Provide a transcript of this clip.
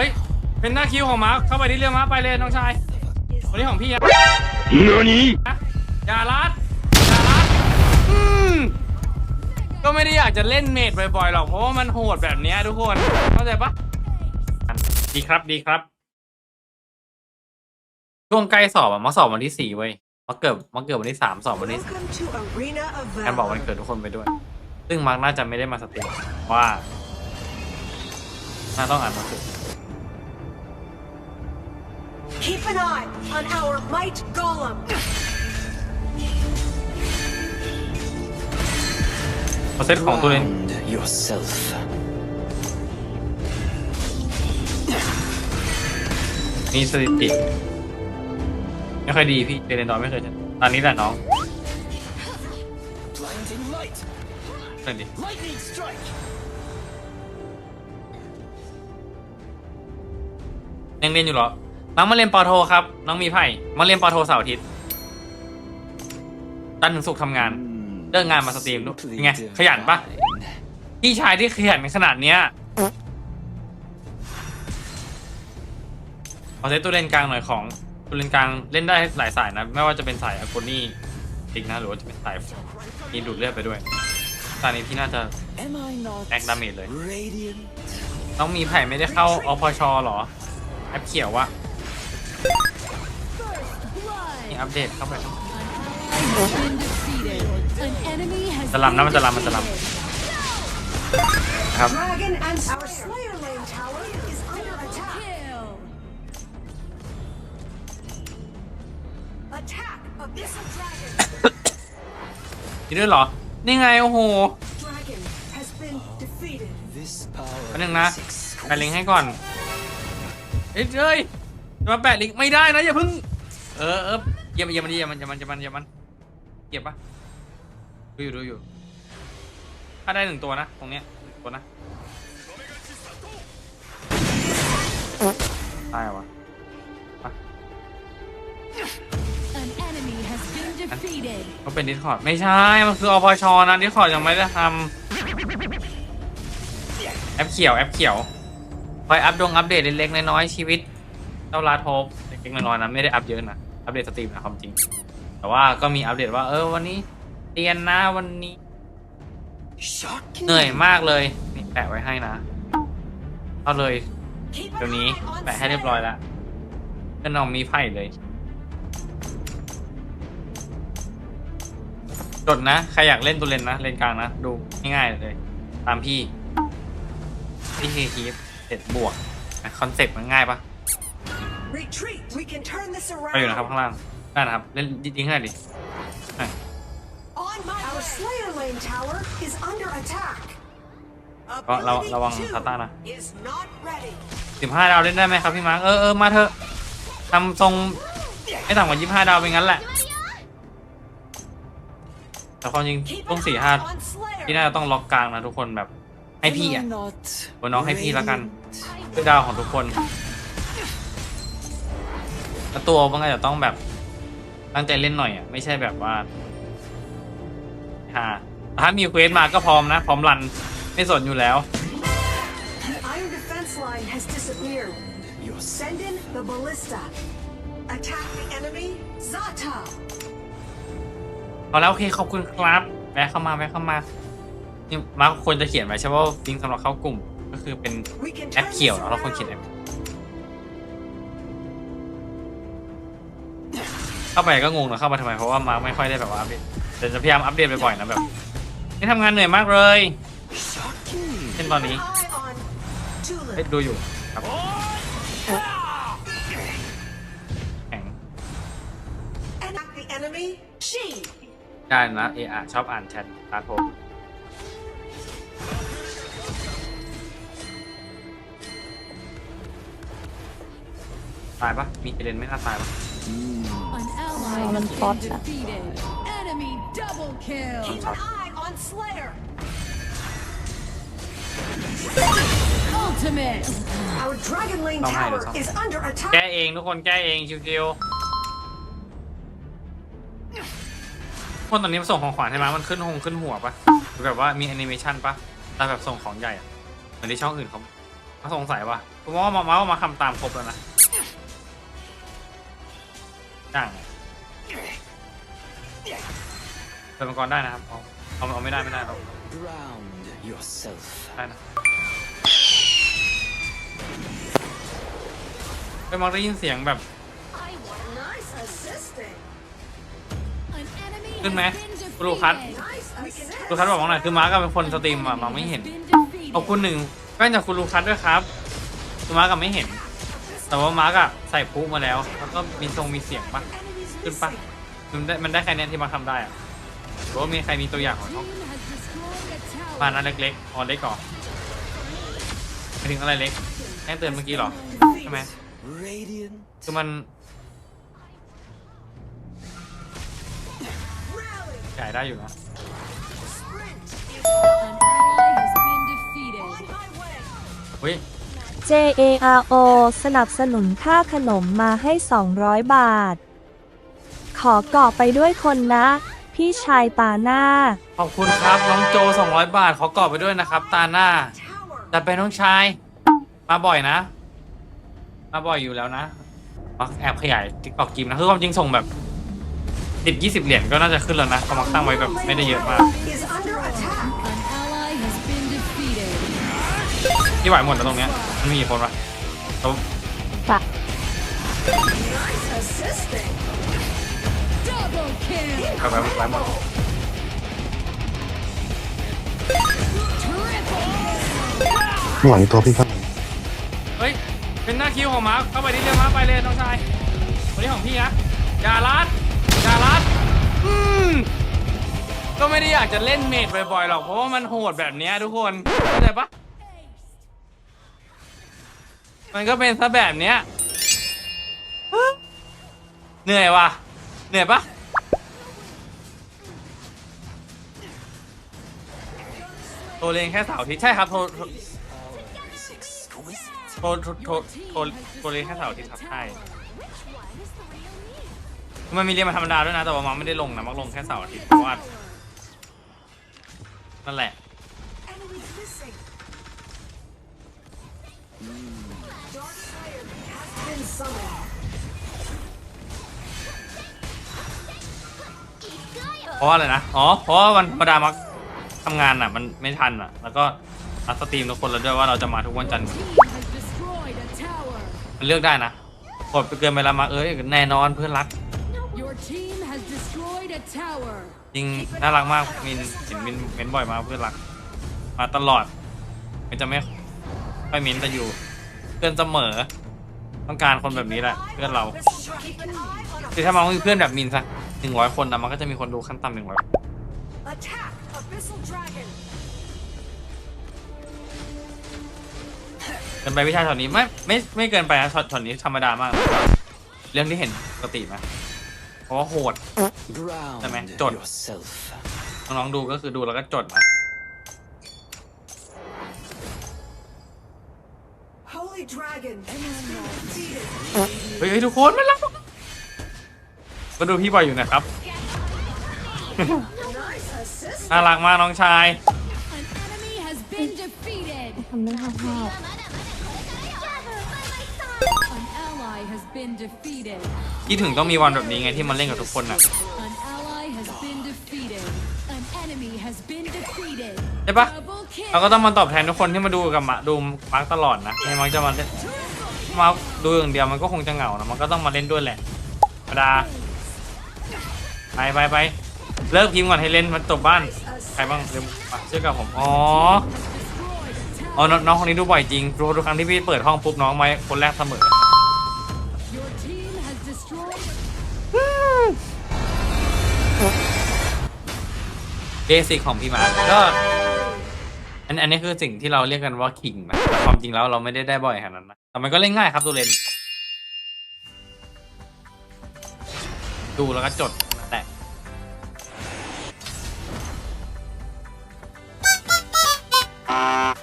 ฮ้ย เป็นหน้าคิวของมาร์คเข้าไปที่เรือมาร์คไปเลยน้องชายวันนี้ของพี่อะ何อย่าลัดอย่าลัดอืมก็ไม่ได้อยากจะเล่นเมดบ่อยๆหรอกเพราะว่ามันโหดแบบเนี้ยทุกคนเข้าใจปะดีครับดีครับช่วงใกล้สอบอะมาสอบวันที่สี่เว้ยมาเกิดมาเกิดวันที่สามสอบวันที่ Welcome to Arena of แอนบอกวัน Valor. เกิดทุกคนไปด้วย ซึ่งมาร์กน่าจะไม่ได้มาสตรีมว่าน่าต้องอ่านหนังสือ Keep an eye on our might golem. โปรเซสของตัวเอง Ground yourself มีสถิติไม่ค่อยดีพี่เรนดอนไม่เคยชนะตอนนี้แหละน้อง blinding light หน่อยดิ lightning strike ยังเรียนอยู่เหรอ น้องมาเรียนปอโทครับ น้องมีไผ่มาเรียนปอโทเสาร์อาทิตย์จันทร์ถึงศุกร์ทำงาน เลิกงานมาสตรีมดูยังไง ขยันปะพี่ชายที่ขยันขนาดเนี้ยขอเซตตัวเลนกลางหน่อยของตัวเลนกลางเล่นได้หลายสายนะ ไม่ว่าจะเป็นสายอโกนี่อีกนะ หรือว่าจะเป็นสายมีดูดเลือดไปด้วยตอนนี้พี่น่าจะ Am I not แอคดาเมจเลย radiant น้องมีไผ่ไม่ได้เข้าอพชหรอแอปเขียววะีอัปเดตเข้าไปสลัมนะมันสลัมมันสลัมครับนี่ด้วยเหรอ นี่ไง โอ้โหอันหนึ่งนะแปะลิงให้ก่อนเฮ้ยเอ้มาแปะลิงไม่ได้นะ อย่าเพิ่ง เออ ยี่ยมเยี่ยมมันเยี่ยมมันเยี่ยมมันเยี่ยมมันเยี่ยมมันเก็บปะดูอยู่ดูอยู่ ถ้าได้หนึ่งตัวนะ ตรงเนี้ยหนึ่งตัวนะได้วะ An enemy has been defeated. ก็เป็นดิสคอร์ดไม่ใช่ มันคืออพชนะดิสคอร์ดยังไม่ได้ทำแอปเขียว แอปเขียว คอยอัปดงอัปเดตเล็กๆน้อยๆชีวิตเจ้าลาโทบเล็กๆน้อยๆนะไม่ได้อัปเยอะนะ อัปเดตสตรีมนะความจริง แต่ว่าก็มีอัปเดตว่า เออวันนี้เรียนนะวันนี้ shocking เหนื่อยมากเลยนี่แปะไว้ให้นะเอาเลย Keep เดี๋ยว an นี้ eye on แปะให้เรียบร้อย Slayer. แล้วก็น้องมีไพ่เลยจดนะ ใครอยากเล่นตัวเลนนะ เลนกลางนะ ดูง่ายๆเลย ตามพี่ พี่คือคีฟเสร็จบวกคอนเซ็ปต์มันง่ายปะ Retreat. We can turn this ไปอยู่นะครับ around. ข้างล่างได้นะครับเล่นยิงให้หน่อยดิ On my Our Slayer Lane tower is under attack. ก็ระ Ability ระวัง two ซาต้านะ is not ready. สิบห้าดาวเล่นได้ไหมครับพี่มาร์คเออเออมาเถอะทำทรงไม่ต่ำกว่ายี่ห้าดาวเป็นงั้นแหละ แต่ความจริง Keep ต้อง an สี่ eye ห้า on Slayer. พี่น่าจะต้องล็อกกลางนะทุกคนแบบให้พี่ Am อะ I not บนน้องให้พี่ละกัน radiant? ด้วยดาวของทุกคน แล้วตัวมันก็จะต้องแบบตั้งใจเล่นหน่อยอะไม่ใช่แบบว่าฮ่าถ้ามีเควสมาก็พร้อมนะ พร้อมรันไม่สนอยู่แล้ว The iron defense line has disappeared. yourself Send in the ballista. Attack the enemy. Zata. พอแล้วโอเคขอบคุณครับแวะเข้ามาแวะเข้ามานี่มาร์คควรจะเขียนไว้ใช่ป่ะว่าลิงก์สำหรับเข้ากลุ่มก็คือเป็น We can แอป turn เขียว this เนอะเราควรเขียนแอ around. ปาไปก็งงนะเข้ามาทำไมเพราะว่ามาร์คไม่ค่อยได้แบบว่าอัปเดตแต่จะพยายามอัปเดตบ่อยๆนะแบบนี่ทำงานเหนื่อยมากเลยเช่นตอนนี้เฮ้ยดูอยู่ครับแข็งได้นะเออชอบอ่านแชทตาโทตายปะมีเอเลนไม่น่าตายปะ An ally Oh, has I'm spot been that. defeated. Enemy double kill. Keep an eye on Slayer. Ultimate. Our Dragon Lane Don't hide tower us, is okay. under แก้ attack. เองทุกคนแก้เองชิวๆคนตอนนี้ส่งของขวัญให้มามันขึ้นหงขึ้นหัวปะหรือแบบว่ามีแอนิเมชันปะแต่แบบส่งของใหญ่อะเหมือนที่ช่องอื่นเขามาสงสัยว่ะผมว่ามาเมาส์มาคำตามครบแล้วนะ จังเป็นมังกรได้นะครับเอาเอาเอาไม่ได้ไม่ได้เรา Ground yourself. ได้นะไปมองได้ยินเสียงแบบ Nice assisting. An enemy ขึ้นไหม has been คุณลูคัส defeated. Nice assist. ลูคัสบอกว่าหน่อยคือมาร์กเป็นคนสตรีมอะมาไม่เห็น Has been defeated. ขอบคุณหนึ่งแป้งจากคุณลูคัสด้วยครับคือมาร์กไม่เห็น แต่ว่ามาร์กอะใส่พุมาแล้ว แล้วก็มีทรงมีเสียงปะขึ้นปะมันได้มันได้แค่เนี้ยที่มาทำได้อะหรือว่ามีใครมีตัวอย่างของ Team เขา has destroyed a tower. มานั้นเล็กๆอ๋อเล็กก่อนไปถึงอะไรเล็กแค่เตือนเมื่อกี้หรอใช่ไหมคือมัน Rally. จ่ายได้อยู่นะเฮ้ย JARO สนับสนุนค่าขนมมาให้ 200 บาท ขอกรอบไปด้วยคนนะ พี่ชายตาหน้า ขอบคุณครับ น้องโจ 200 บาท ขอกรอบไปด้วยนะครับ ตาหน้าแต่เป็นน้องชาย มาบ่อยนะ มาบ่อยอยู่แล้วนะมักแอบขยายติ๊กตอกกิมนะคือความจริงส่งแบบสิบยี่สิบเหรียญก็น่าจะขึ้นแล้วนะเขามักตั้งไว้แบบไม่ได้เยอะมาก Is under ที่ไหวหมดแล้วตรงเนี้ยมันมีกี่คนวะเขา Nice assisting. Double kill. เขาไปไหวหมด Triple. หลังตัวพี่ครับเฮ้ย เป็นหน้าคิวของมาร์คเข้าไปนี่เร็วมาร์คไปเลยน้องชายวันนี้ของพี่นะอย่าลัดอย่าลัดอืมก็ไม่ได้อยากจะเล่นเมดบ่อยๆหรอกเพราะว่ามันโหดแบบเนี้ยทุกคนเข้าใจปะ มันก็เป็นซะแบบเนี้ยเหนื่อยว่ะ เหนื่อยปะโทรเลงแค่เสาร์อาทิตย์ใช่ครับโทรโทรโทรโทรโทรโทรโทรเรียนแค่เสาร์อาทิตย์ครับใช่มันมีเรียนมาธรรมดาด้วยนะ แต่ว่ามังไม่ได้ลงนะมังลงแค่เสาร์อาทิตย์เพราะว่านั่นแหละ เพราะอะไรนะ อ๋อ เพราะวันธรรมดามักทำงานอะ มันไม่ทันอะ แล้วก็อัดสตรีมทุกคนแล้วด้วยว่าเราจะมาทุกวันจันทร์ มันเลือกได้นะกดไปเกินไปล้วมาเอ้ยแน่นอนเพื่อนรัก จริงน่ารักมากมินเห็นมินเม้นบ่อยมากเพื่อนรัก มาตลอดมันจะไม่ ค่อยมินแต่อยู่เพื่อนเสมอ ต้องการคนแบบนี้แหละ เพื่อนเรา Keep an eye on คือถ้ามันมีเพื่อนแบบมินสักหนึ่งร้อยคนนะมันก็จะมีคนดูขั้นต่ำหนึ่งร้อย attack. Abyssal Dragon. เกินไปวิชาช็อตนี้ไม่ไม่ไม่เกินไปนะช็อตช็อตนี้ธรรมดามาก เรื่องที่เห็นปกตินะเพราะว่าโหด Ground Dame, John. yourself. น้องๆดูก็คือดูแล้วก็จดนะ เฮ้ยเฮ้ยทุกคนมันรักก็ดูพี่บ่อยอยู่นะครับ Nice assist. น่ารักมากน้องชาย An enemy has been defeated. ทำได้ห้าว An ally has been defeated. ที่ถึงต้องมีวันแบบนี้ไงที่มันเล่นกับทุกคนน่ะ An ally has been defeated. An enemy has been defeated. ใช่ปะ Double kill. เราก็ต้องมาตอบแทนทุกคนที่มาดูกับมาดูมาร์กตลอดนะให้มาร์กจะมาเล่นมาร์คดูอย่างเดียวมันก็คงจะเหงานะมันก็ต้องมาเล่นด้วยแหละธรรมดาไปไปไปเลิกพิมพ์ก่อนให้เล่นมันจบบ้านใครบ้างเร็วมาเชื่อกับผมอ๋อ Destroyed a อ๋อ tower. น้องน้องคนนี้ดูบ่อยจริงดูทุกครั้งที่พี่เปิดห้องปุ๊บน้องมาคนแรกเสมอ เบสิกของพี่มาร์คก็ อันอันนี้คือสิ่งที่เราเรียกกันว่าขิงนะแต่ความจริงแล้วเราไม่ได้ได้บ่อยขนาดนั้นนะแต่มันก็เล่นง่ายครับตัวเลนดูแล้วก็จดแต่ An